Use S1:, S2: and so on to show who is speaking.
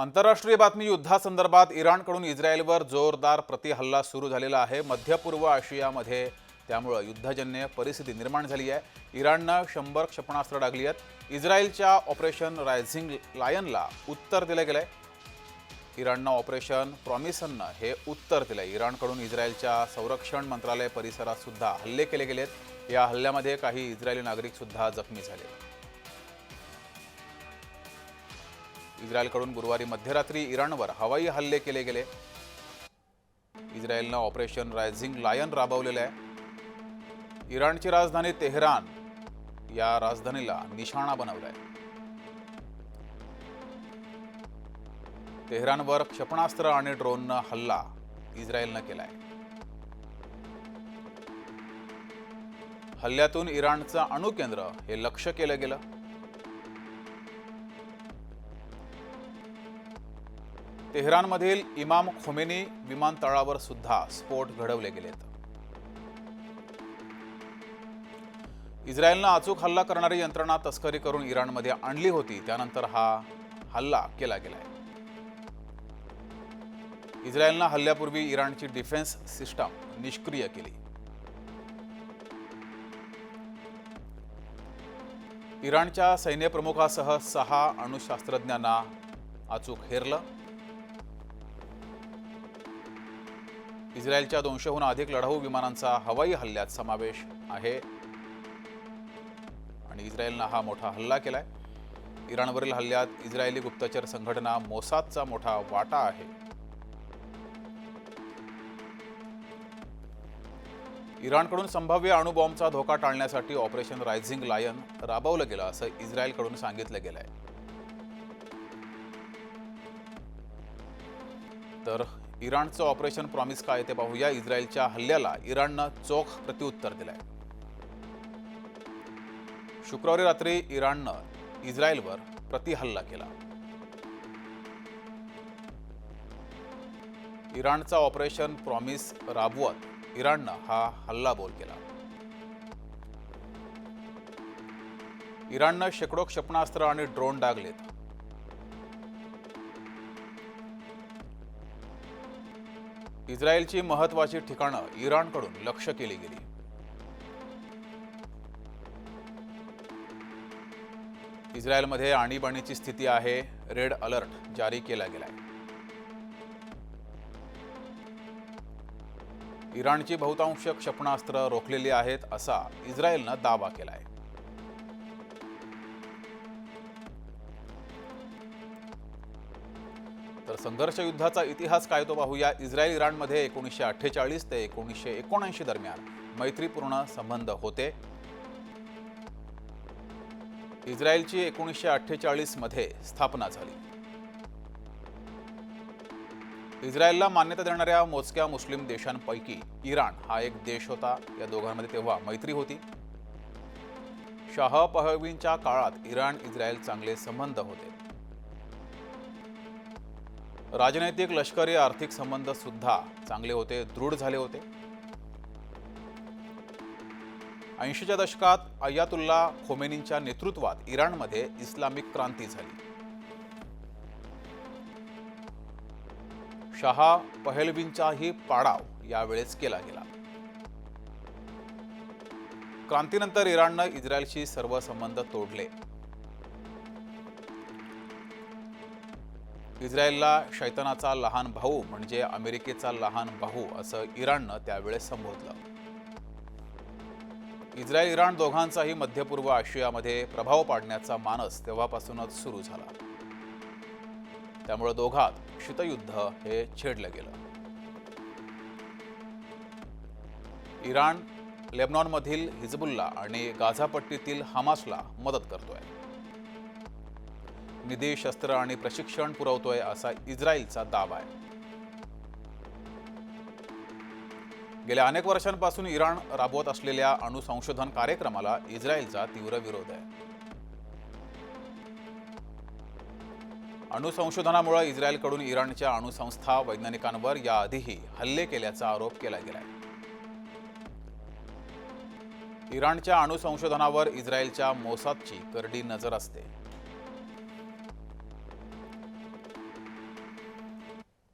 S1: आंतरराष्ट्रीय बातमी युद्धासंदर्भात इराणकडून इस्रायलवर जोरदार प्रतिहल्ला सुरू झालेला आहे. मध्य पूर्व आशियामध्ये त्यामुळं युद्धजन्य परिस्थिती निर्माण झाली आहे. इराणनं शंभर क्षेपणास्त्र डागली आहेत. इस्रायलच्या ऑपरेशन रायझिंग लायनला उत्तर दिलं गेलं आहे इराणनं ऑपरेशन प्रॉमिसननं हे उत्तर दिलं आहे इराणकडून इस्रायलच्या संरक्षण मंत्रालय परिसरात सुद्धा हल्ले केले गेलेत. या हल्ल्यामध्ये काही इस्रायली नागरिकसुद्धा जखमी झाले. इस्रायलकडून गुरुवारी मध्यरात्री इराणवर हवाई हल्ले केले गेले. इस्रायलनं ऑपरेशन रायझिंग लायन राबवलेलं आहे. इराणची राजधानी तेहरान या राजधानीला निशाणा बनवलाय. तेहरानवर क्षेपणास्त्र आणि ड्रोननं हल्ला इस्रायलनं केलाय. हल्ल्यातून इराणचं अणुकेंद्र हे लक्ष केलं गेलं. तेहरानमधील इमाम खोमेनी विमानतळावर सुद्धा स्फोट घडवले गेलेत. इस्रायलनं अचूक हल्ला करणारी यंत्रणा तस्करी करून इराणमध्ये आणली होती त्यानंतर हा हल्ला केला गेलाय. इस्रायलनं हल्ल्यापूर्वी इराणची डिफेन्स सिस्टम निष्क्रिय केली. इराणच्या सैन्यप्रमुखासह सहा अणुशास्त्रज्ञांना अचूक हेरलं. इस्रायलच्या दोनशेहून अधिक लढाऊ विमानांचा हवाई हल्ल्यात समावेश आहे. आणि इस्रायलनं हा मोठा हल्ला केलाय. इराणवरील हल्ल्यात इस्रायली गुप्तचर संघटना मोसादचा मोठा वाटा आहे. इराणकडून संभाव्य अणुबॉम्बचा धोका टाळण्यासाठी ऑपरेशन रायझिंग लायन राबवलं गेलं असं इस्रायलकडून सांगितलं गेलंय. तर इराणचं ऑपरेशन प्रॉमिस काय ते पाहूया. इस्रायलच्या हल्ल्याला इराणनं चोख प्रत्युत्तर दिलंय. शुक्रवारी रात्री इराणनं इस्रायलवर प्रतिहल्ला केला. इराणचा ऑपरेशन प्रॉमिस राबवत इराणनं हा हल्लाबोल केला. इराणनं शेकडो क्षेपणास्त्र आणि ड्रोन डागलेत इस्रायलची महत्वाची ठिकाणं इराणकडून लक्ष केली गेली. इस्रायलमध्ये आणीबाणीची स्थिती आहे रेड अलर्ट जारी केला गेलाय. इराणची बहुतांश क्षेपणास्त्र रोखलेली आहेत असा इस्रायलनं दावा केलाय. तर संघर्ष युद्धाचा इतिहास काय तो पाहूया. इस्रायल इराणमध्ये एकोणीसशे अठ्ठेचाळीस ते एकोणीसशे एकोणऐंशी दरम्यान मैत्रीपूर्ण संबंध होते. इस्रायलची एकोणीसशे अठ्ठेचाळीसमध्ये स्थापना झाली. इस्रायलला मान्यता देणाऱ्या मोजक्या मुस्लिम देशांपैकी इराण हा एक देश होता. या दोघांमध्ये तेव्हा मैत्री होती. शाह पहवींच्या काळात इराण इस्रायल चांगले संबंध होते. राजनैतिक लष्करी आर्थिक संबंध सुद्धा चांगले होते दृढ झाले होते. ऐंशीच्या दशकात अय्यातुल्ला खोमेनींच्या नेतृत्वात इराणमध्ये इस्लामिक क्रांती झाली. शहा पहलवींचाही पाडाव यावेळेस केला गेला. क्रांतीनंतर इराणनं इस्रायलशी सर्व संबंध तोडले. इस्रायलला शैतानाचा लहान भाऊ म्हणजे अमेरिकेचा लहान भाऊ असं इराणनं त्यावेळेस संबोधलं. इस्रायल इराण दोघांचाही मध्यपूर्व आशियामध्ये प्रभाव पाडण्याचा मानस तेव्हापासूनच सुरू झाला. त्यामुळे दोघात शीतयुद्ध हे छेडलं गेलं. इराण लेबनॉनमधील हिजबुल्ला आणि गाझापट्टीतील हमासला मदत करतोय. निधी शस्त्र आणि प्रशिक्षण पुरवतोय असा इस्रायलचा दावा आहे. गेल्या अनेक वर्षांपासून इराण राबवत असलेल्या अणुसंशोधन कार्यक्रमाला इस्रायलचा तीव्र विरोध आहे. अणुसंशोधनामुळे इस्रायलकडून इराणच्या अणुसंस्था वैज्ञानिकांवर याआधीही हल्ले केल्याचा आरोप केला गेलाय. इराणच्या अणुसंशोधनावर इस्रायलच्या मोसादची करडी नजर असते.